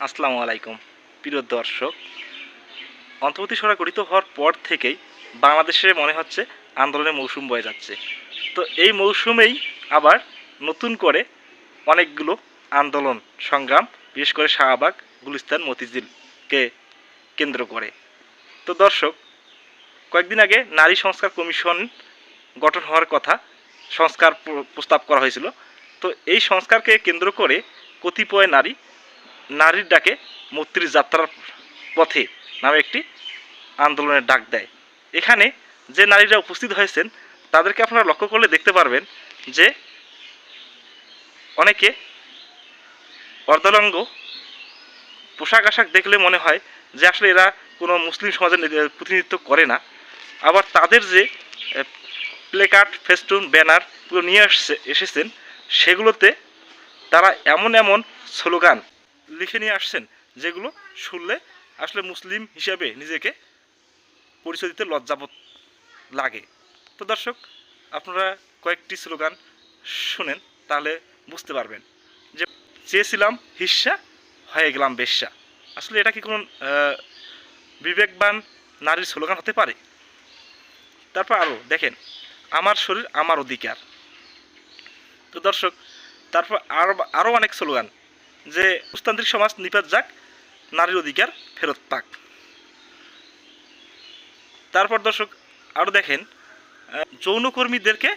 আসসালামু আলাইকুম। প্রিয় দর্শক, অন্তর্বর্তী সরকার গঠিত হওয়ার পর থেকেই বাংলাদেশে মনে হচ্ছে আন্দোলনের মৌসুম বয়ে যাচ্ছে। তো এই মৌসুমেই আবার নতুন করে অনেকগুলো আন্দোলন সংগ্রাম, বিশেষ করে শাহবাগ, গুলিস্তান, মতিঝিলকে কেন্দ্র করে। তো দর্শক, কয়েকদিন আগে নারী সংস্কার কমিশন গঠন হওয়ার কথা সংস্কার প্র- প্রস্তাব করা হয়েছিল। তো এই সংস্কারকে কেন্দ্র করে কতিপয় নারী নারীর ডাকে মৈত্রীর যাত্রার পথে নামে একটি আন্দোলনের ডাক দেয়। এখানে যে নারীরা উপস্থিত হয়েছেন, তাদেরকে আপনারা লক্ষ্য করলে দেখতে পারবেন যে অনেকে অর্ধলঙ্গ পোশাক আশাক দেখলে মনে হয় যে আসলে এরা কোনো মুসলিম সমাজের প্রতিনিধিত্ব করে না। আবার তাদের যে প্লেকার্ড, ফেস্টুন, ব্যানার পুরো নিয়ে আসছে, এসেছেন, সেগুলোতে তারা এমন এমন স্লোগান লিখে নিয়ে আসছেন, যেগুলো শুনলে আসলে মুসলিম হিসাবে নিজেকে পরিচয় দিতে লজ্জাবোধ লাগে। তো দর্শক, আপনারা কয়েকটি স্লোগান শুনেন, তাহলে বুঝতে পারবেন যে চেয়েছিলাম হিস্সা হয়ে গেলাম বেশ্যা। আসলে এটা কি কোনো বিবেকবান নারীর স্লোগান হতে পারে? তারপর আরও দেখেন, আমার শরীর আমার অধিকার। তো দর্শক, তারপর আরও আরও অনেক স্লোগান। যে উস্তান্ত্রিক সমাজ নিপাত যাক, নারীর অধিকার ফেরত পাক। তারপর দর্শক আরও দেখেন যৌনকর্মীদেরকে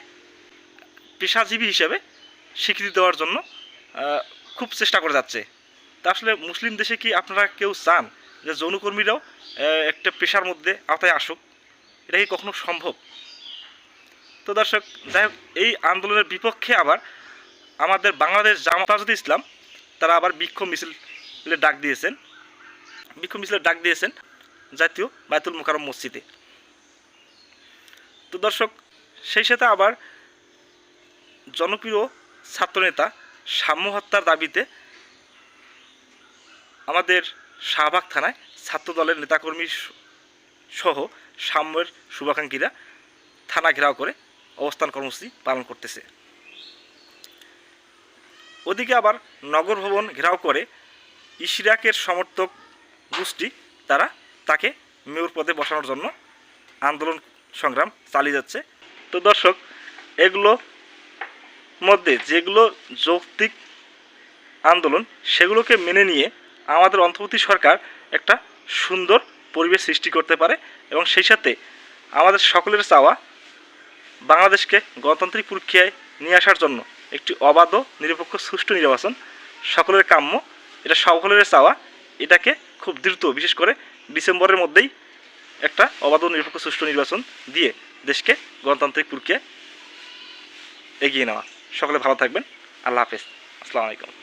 পেশাজীবী হিসেবে স্বীকৃতি দেওয়ার জন্য খুব চেষ্টা করে যাচ্ছে। তা আসলে মুসলিম দেশে কি আপনারা কেউ চান যে যৌনকর্মীরাও একটা পেশার মধ্যে আওতায় আসুক? এটা কি কখনো সম্ভব? তো দর্শক, যাই হোক, এই আন্দোলনের বিপক্ষে আবার আমাদের বাংলাদেশ জামাতাজুদ ইসলাম তারা আবার বিক্ষোভ মিছিলের ডাক দিয়েছেন। বিক্ষোভ মিছিলের ডাক দিয়েছেন জাতীয় বায়তুল মোকারম মসজিদে। তো দর্শক, সেই সাথে আবার জনপ্রিয় ছাত্রনেতা সাম্য হত্যার দাবিতে আমাদের শাহবাগ থানায় ছাত্র দলের নেতাকর্মী সহ সাম্যের শুভাকাঙ্ক্ষীরা থানা ঘেরাও করে অবস্থান কর্মসূচি পালন করতেছে। ওদিকে আবার নগর ভবন ঘেরাও করে ইশরাকের সমর্থক গোষ্ঠী, তারা তাকে মেয়র পদে বসানোর জন্য আন্দোলন সংগ্রাম চালিয়ে যাচ্ছে। তো দর্শক, এগুলো মধ্যে যেগুলো যৌক্তিক আন্দোলন, সেগুলোকে মেনে নিয়ে আমাদের অন্তর্বর্তী সরকার একটা সুন্দর পরিবেশ সৃষ্টি করতে পারে এবং সেই সাথে আমাদের সকলের চাওয়া বাংলাদেশকে গণতান্ত্রিক প্রক্রিয়ায় নিয়ে আসার জন্য একটি অবাধ নিরপেক্ষ, সুষ্ঠু নির্বাচন। সকলের কাম্য, এটা সকলের চাওয়া। এটাকে খুব দ্রুত, বিশেষ করে ডিসেম্বরের মধ্যেই একটা অবাধ নিরপেক্ষ, সুষ্ঠু নির্বাচন দিয়ে দেশকে গণতান্ত্রিক প্রক্রিয়া এগিয়ে নেওয়া। সকলে ভালো থাকবেন। আল্লাহ হাফেজ। আসসালামু আলাইকুম।